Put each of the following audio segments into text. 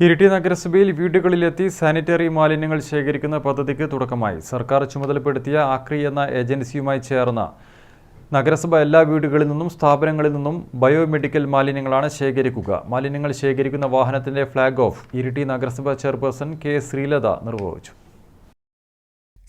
ഇരിട്ടി നഗരസഭയിൽ വീടുകളിലെത്തി സാനിറ്ററി മാലിന്യങ്ങൾ ശേഖരിക്കുന്ന പദ്ധതിക്ക് തുടക്കമായി. സർക്കാർ ചുമതലപ്പെടുത്തിയ ആക്രി എന്ന ഏജൻസിയുമായി ചേർന്ന നഗരസഭ എല്ലാ വീടുകളിൽ നിന്നും സ്ഥാപനങ്ങളിൽ നിന്നും ബയോമെഡിക്കൽ മാലിന്യങ്ങളാണ് ശേഖരിക്കുക. മാലിന്യങ്ങൾ ശേഖരിക്കുന്ന വാഹനത്തിന്റെ ഫ്ളാഗ് ഓഫ് ഇരിട്ടി നഗരസഭ ചെയർപേഴ്സൺ കെ ശ്രീലത നിർവഹിച്ചു.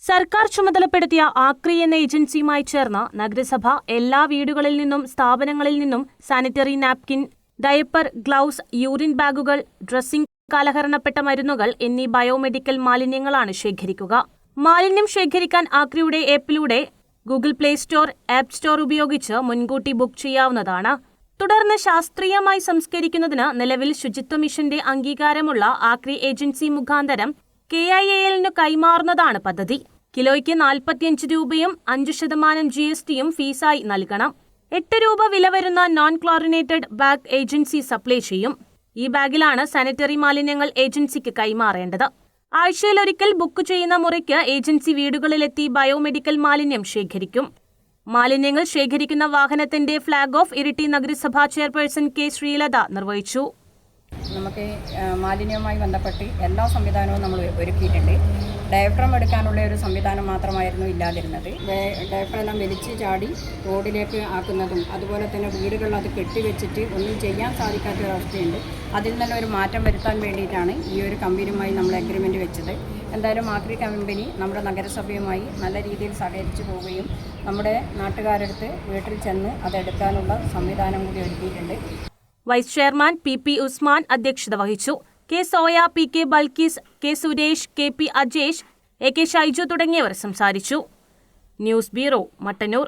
സർക്കാർ ചുമതലപ്പെടുത്തിയ ആക്രി എന്ന ഏജൻസിയുമായി ചേർന്ന് നഗരസഭ എല്ലാ വീടുകളിൽ നിന്നും സ്ഥാപനങ്ങളിൽ നിന്നും sanitary napkin diaper gloves urine ബാഗുകൾ ഡ്രസ്സിംഗ് കാലഹരണപ്പെട്ട മരുന്നുകൾ എന്നീ ബയോമെഡിക്കൽ മാലിന്യങ്ങളാണ് ശേഖരിക്കുക. മാലിന്യം ശേഖരിക്കാൻ ആക്രിയുടെ ആപ്പിലൂടെ Google Play Store app store ഉപയോഗിച്ച് മുൻകൂട്ടി ബുക്ക് ചെയ്യാവുന്നതാണ്. തുടർന്ന് ശാസ്ത്രീയമായി സംസ്കരിക്കുന്നതിന് നിലവിൽ ശുചിത്വ മിഷന്റെ അംഗീകാരമുള്ള ആക്രി ഏജൻസി മുഖാന്തരം കെ ഐ എ എല്ലിനു കൈമാറുന്നതാണ് പദ്ധതി. കിലോയ്ക്ക് നാൽപ്പത്തിയഞ്ച് രൂപയും അഞ്ച് ശതമാനം ജി എസ് ടിയും ഫീസായി നൽകണം. എട്ട് രൂപ വില വരുന്ന non chlorinated bag agency supply ചെയ്യും. ഈ ബാഗിലാണ് സാനിറ്ററി മാലിന്യങ്ങൾ ഏജൻസിക്ക് കൈമാറേണ്ടത്. ആഴ്ചയിലൊരിക്കൽ ബുക്ക് ചെയ്യുന്ന മുറയ്ക്ക് ഏജൻസി വീടുകളിലെത്തി ബയോമെഡിക്കൽ മാലിന്യം ശേഖരിക്കും. മാലിന്യങ്ങൾ ശേഖരിക്കുന്ന വാഹനത്തിന്റെ ഫ്ളാഗ് ഓഫ് ഇരിട്ടി നഗരസഭാ ചെയർപേഴ്സൺ കെ ശ്രീലത നിർവഹിച്ചു. നമുക്ക് മാലിന്യവുമായി ബന്ധപ്പെട്ട് എല്ലാ സംവിധാനവും നമ്മൾ ഒരുക്കിയിട്ടുണ്ട്. ഡയഫ്രം എടുക്കാനുള്ള ഒരു സംവിധാനം മാത്രമായിരുന്നു ഇല്ലാതിരുന്നത്. വേ- ഡയഫ്രം എല്ലാം വലിച്ച് ചാടി റോഡിലേക്ക് ആക്കുന്നതും അതുപോലെ തന്നെ വീടുകളിൽ അത് കെട്ടിവെച്ചിട്ട് ഒന്നും ചെയ്യാൻ സാധിക്കാത്ത ഒരവസ്ഥയുണ്ട് അതിൽ നിന്ന് ഒരു മാറ്റം വരുത്താൻ വേണ്ടിയിട്ടാണ് ഈ ഒരു കമ്പനിയുമായി നമ്മൾ അഗ്രിമെന്റ് വെച്ചത്. എന്തായാലും ആക്രി കമ്പനി നമ്മുടെ നഗരസഭയുമായി നല്ല രീതിയിൽ സഹകരിച്ചു പോവുകയും നമ്മുടെ നാട്ടുകാരടുത്ത് വീട്ടിൽ ചെന്ന് അതെടുക്കാനുള്ള സംവിധാനം കൂടി ഒരുക്കിയിട്ടുണ്ട്. Vice chairman P P Usman അധ്യക്ഷത വഹിച്ചു. K Soya P K Balkees K Suresh K P Ajesh A K Shaiju തുടങ്ങിയവർ സംസാരിച്ചു. News bureau Mattannur.